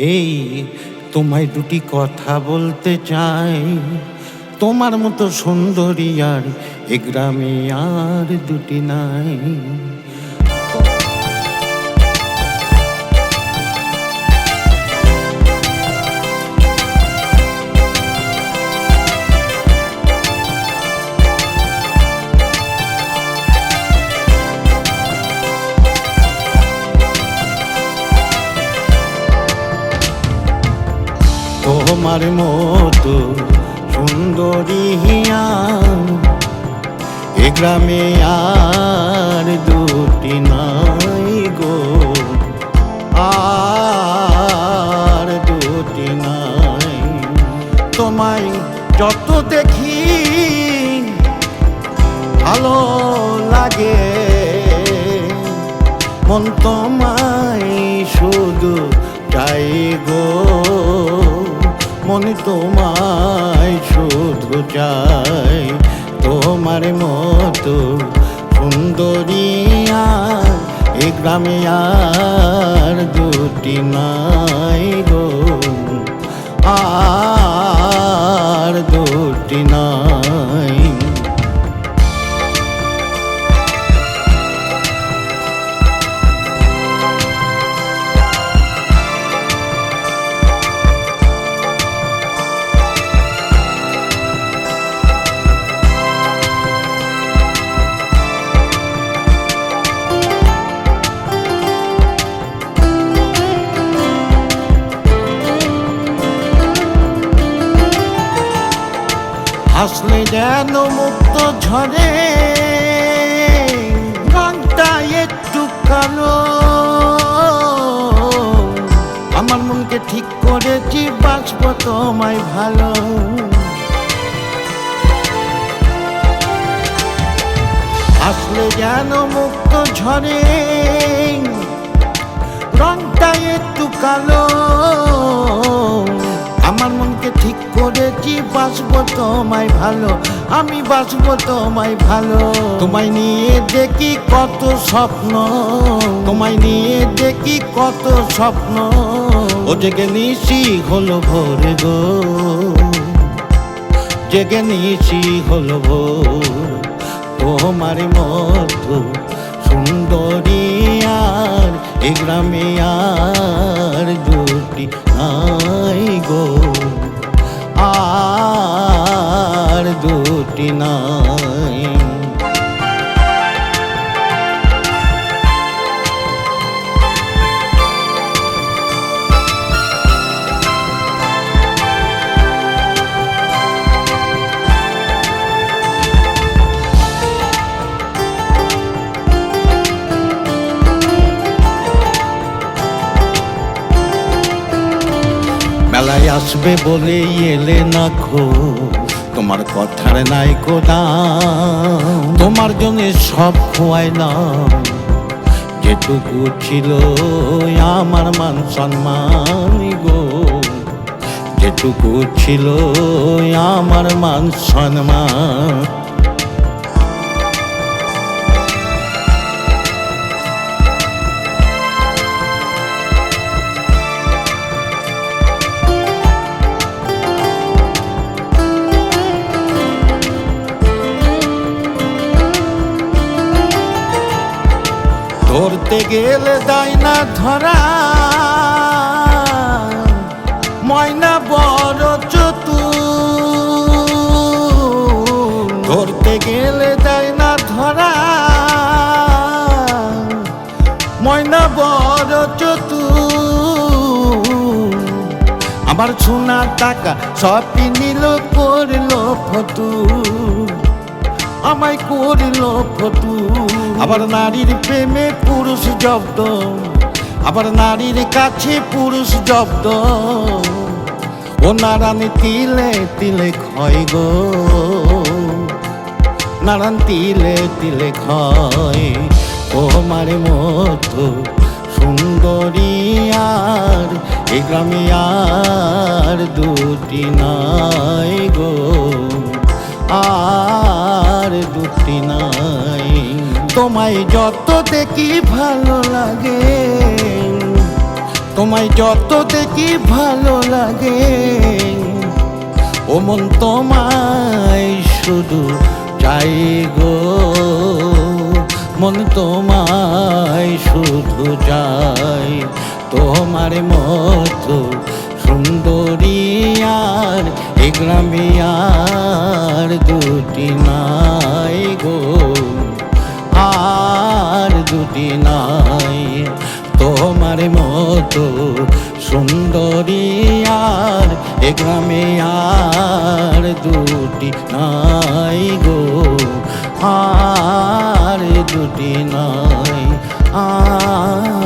এই তোমায় দুটি কথা বলতে চাই। তোমার মতো সুন্দরী আর এ গ্রামে আর দুটি নাই। তোমার মতো সুন্দরী এ গ্রামে আর দুটি নাই গো। আর দুটি নাই। তোমায় যত দেখি ভালো লাগে। মন তোমায় শুধু চাই গো। মন তোমায় শুধু চাই। তোমার মতো সুন্দরিয়া এ গ্রামে আর দুটি নাই গো। হাসলে যেন মুক্ত ঝরে, রংটা একটু কালো। আমার মনকে ঠিক করেছি, বাঁচব তোমায় ভালো। আসলে যেন মুক্ত ঝরে, রংটা একটু কালো। করেছি বাসবো তোমায় ভালো? আমি বাসবো তোমায় ভালো। তোমায় নিয়ে দেখি কত স্বপ্ন। তোমায় নিয়ে দেখি কত স্বপ্ন। ও জেগে নিশি হলো ভোর গো। জেগে নিশি হলো ভোর। তোমার মতো সুন্দরী আর এ গ্রামে আর দুটি নাই। মেলায় আসবে বলে এলে না খো তোমার কথার নাই দাম তোমার জন্য সব খোয়াইলাম। যেটুকু ছিল আমার মান সম্মান গো। যেটুকু ছিল আমার মান সম্মান। ধরতে গেলে দায় না ধরা। ময়না বড় চতু ধরতে গেলে দায় না ধরা। ময়না বড় চতু আমার সোনা টাকা সবই নিল, করল ফটু আমায় করিল ফটু আবার নারীর প্রেমে পুরুষ জব্দ, আবার নারীর কাছে পুরুষ জব্দ। ও নারায়ণ তিলে তিলে ক্ষয় গো, নারায়ণ তিলে তিলে ক্ষয়। তোমার মতো সুন্দরী আর, এ গ্রামে আর দুটি নাই গো। তোমায় যত দেখি ভালো লাগে, তোমায় যত দেখি ভালো লাগে, ও মন তোমায় শুধু চাই গো, মন তোমায় শুধু চাই। তোমার মতো সুন্দরী আর, এ গ্রামে দুটি নাই নাই। তোমার মতো সুন্দরী আর এ গ্রামে আর দুটি নাই গো। আর দুটি নাই। আর